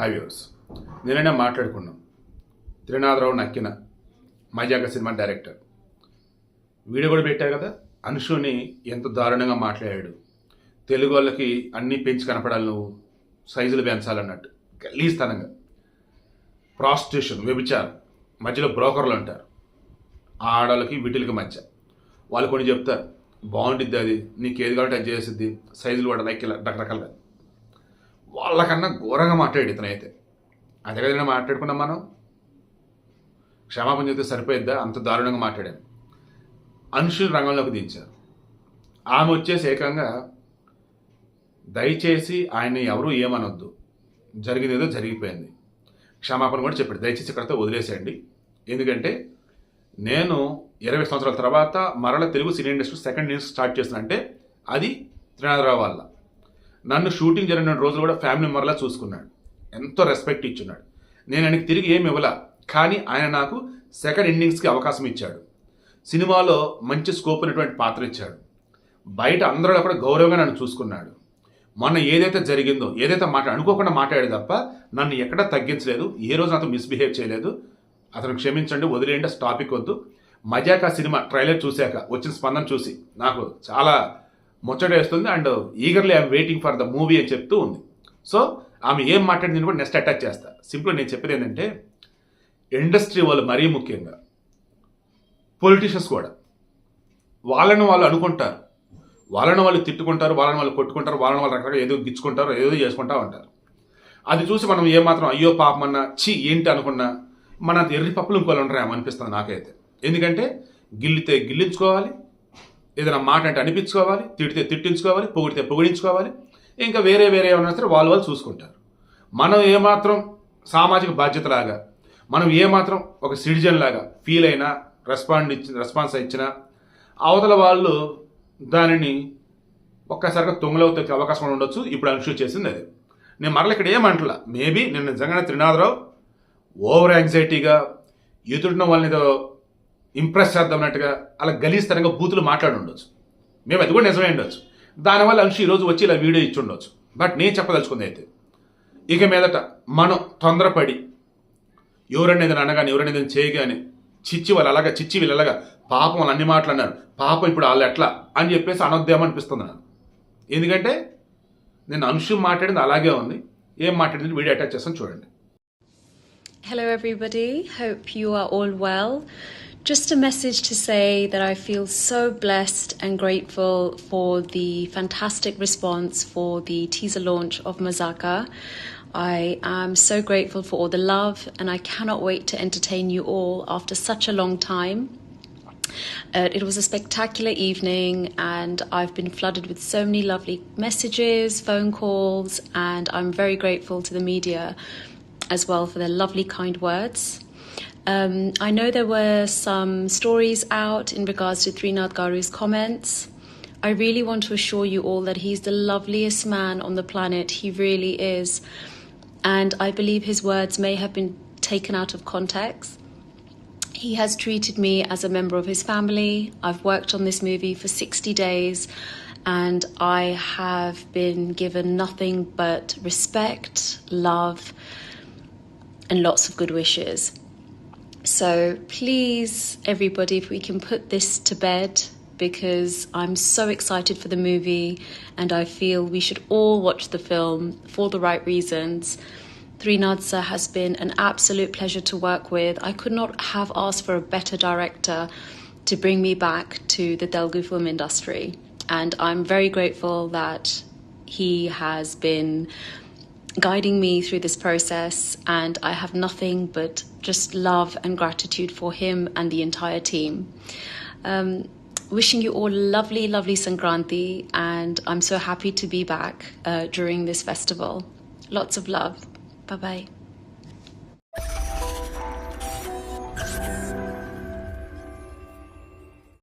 Highways నేనైనా మాట్లాడుకున్నాం. Trinatha Rao Nakkina Mazaka cinema director. Video కూడా పెట్టారు కదా? అనుషుని ఎంత దారుణంగా మాట్లాడాడు. తెలుగు వాళ్ళకి అన్నీ పెంచి కనపడాలి నువ్వు. సైజులు పెంచాలన్నట్టు. గలీస్తనంగా. ప్రాస్టిట్యూషన్ వ్యభిచారం. మధ్యలో బ్రోకర్లు అంటారు. ఆడవాళ్ళకి వీటిలకి మధ్య. వాళ్ళు కొన్ని చెప్తారు. బాగుంటుంది అది. నీకు ఏది కావాలంటే అది చేసిద్ది. సైజులు కూడా లైక్ ఇలా రకరకాలుగా. వాళ్ళకన్నా ఘోరంగా మాట్లాడు ఇతనైతే. అదే కదా మాట్లాడుకున్నాం మనం. క్షమాపణ చెప్తే సరిపోయిద్దా? అంత దారుణంగా మాట్లాడాను అనుషుని రంగంలోకి దించారు. ఆమె వచ్చేసి ఏకంగా దయచేసి ఆయన్ని ఎవరు ఏమనొద్దు. జరిగింది ఏదో జరిగిపోయింది. క్షమాపణ కూడా చెప్పాడు. దయచేసి ఇక్కడతో వదిలేసేయండి. ఎందుకంటే నేను ఇరవై సంవత్సరాల తర్వాత మరల Telugu cine industry second year start చేస్తున్నా. అంటే అది త్రినాథరావు వల్ల నన్ను షూటింగ్ జరిగిన రోజులు కూడా ఫ్యామిలీ మరలా చూసుకున్నాడు. ఎంతో రెస్పెక్ట్ ఇచ్చున్నాడు. నేను ఆయనకి తిరిగి ఏమి ఇవ్వలా కానీ ఆయన నాకు సెకండ్ ఇన్నింగ్స్కి అవకాశం ఇచ్చాడు. సినిమాలో మంచి స్కోప్ ఉన్నటువంటి పాత్ర ఇచ్చాడు. బయట అందరూ కూడా గౌరవంగా నన్ను చూసుకున్నాడు. మొన్న ఏదైతే జరిగిందో ఏదైతే మాట అనుకోకుండా మాట్లాడాడు తప్ప నన్ను ఎక్కడా తగ్గించలేదు ఏ రోజు నాతో మిస్బిహేవ్ చేయలేదు. అతను క్షమించండి వదిలేయండి స్టాపిక్ టాపిక్ వద్దు. మజాకా సినిమా ట్రైలర్ చూశాక వచ్చిన స్పందన చూసి నాకు చాలా ముచ్చటేస్తుంది and eagerly I'm waiting for the movie అని చెప్తూ ఉంది. సో ఆమె ఏం మాట్లాడింది కూడా నెక్స్ట్ అటాచ్ చేస్తా. సింపుల్ నేను చెప్పేది ఏంటంటే ఇండస్ట్రీ వాళ్ళు మరీ ముఖ్యంగా పొలిటీషియన్స్ కూడా వాళ్ళని వాళ్ళు అనుకుంటారు. వాళ్ళని వాళ్ళు తిట్టుకుంటారు వాళ్ళని వాళ్ళు కొట్టుకుంటారు వాళ్ళని వాళ్ళు రకరకాల ఏదో గిచ్చుకుంటారు ఏదో చేసుకుంటా ఉంటారు. అది చూసి మనం ఏమాత్రం అయ్యో పాపమన్నా చి ఏంటి అనుకున్నా మన ఎర్రి పప్పులు ఇంకోళ్ళు ఉండరేమో అనిపిస్తుంది నాకైతే. ఎందుకంటే గిల్లితే గిల్లించుకోవాలి ఏదైనా మాట అంటే అనిపించుకోవాలి తిడితే తిట్టించుకోవాలి పొగిడితే పొగిడించుకోవాలి ఇంకా వేరే వేరే ఏమైనా సరే వాళ్ళు వాళ్ళు చూసుకుంటారు. మనం ఏమాత్రం సామాజిక బాధ్యతలాగా మనం ఏమాత్రం ఒక సిటిజన్ లాగా ఫీల్ అయినా రెస్పాండ్ ఇచ్చిన రెస్పాన్స్ ఇచ్చినా అవతల వాళ్ళు దానిని ఒక్కసారిగా తొంగలవుతే అవకాశం ఉండొచ్చు ఇప్పుడు అనుషూ చేసింది అది. నేను మరల ఇక్కడ ఏమంటలా మేబీ నేను నిజంగానే త్రినాథరావు ఓవర్ యాంగ్జైటీగా ఎదుటిన వాళ్ళని ఏదో ఇంప్రెస్ చేద్దామన్నట్టుగా అలా గలీస్తరంగా బూతులు మాట్లాడి ఉండొచ్చు. మేము అది కూడా నిజమే ఉండొచ్చు. దానివల్ల అంశు ఈరోజు వచ్చి ఇలా వీడియో ఇచ్చి ఉండొచ్చు. బట్ నేను చెప్పదలుచుకుంది అయితే ఇక మీదట మనం తొందరపడి ఎవరనేది అనగానే ఎవరనేది చేయగానే చిచ్చి వాళ్ళు అలాగా చిచ్చి వీళ్ళు అలాగా పాపం వాళ్ళు అన్ని మాటలు అన్నారు. పాపం ఇప్పుడు వాళ్ళు ఎట్లా అని చెప్పేసి అనొద్దేమో అనిపిస్తుంది నాకు. ఎందుకంటే నేను అంశం మాట్లాడింది అలాగే ఉంది. ఏం మాట్లాడింది వీడియో అటాచ్ చేస్తాను చూడండి. Hello everybody hope you are all well Just a message to say that I feel so blessed and grateful for the fantastic response for the teaser launch of Mazaka. I am so grateful for all the love, and I cannot wait to entertain you all after such a long time. Uh, it was a spectacular evening, and I've been flooded with so many lovely messages, phone calls, and I'm very grateful to the media as well for their lovely, kind words. Um, I know there were some stories out in regards to Trinath Garu's comments. I really want to assure you all that he's the loveliest man on the planet. He really is. And I believe his words may have been taken out of context. He has treated me as a member of his family. I've worked on this movie for 60 days and I have been given nothing but respect, love, and lots of good wishes. So please, everybody, if we can put this to bed because I'm so excited for the movie and I feel we should all watch the film for the right reasons. Trinadsa has been an absolute pleasure to work with. I could not have asked for a better director to bring me back to the Telugu film industry. And I'm very grateful that he has been guiding me through this process, and I have nothing but just love and gratitude for him and the entire team. Um, wishing you all lovely, lovely Sankranti, and I'm so happy to be back uh, during this festival. Lots of love. Bye bye.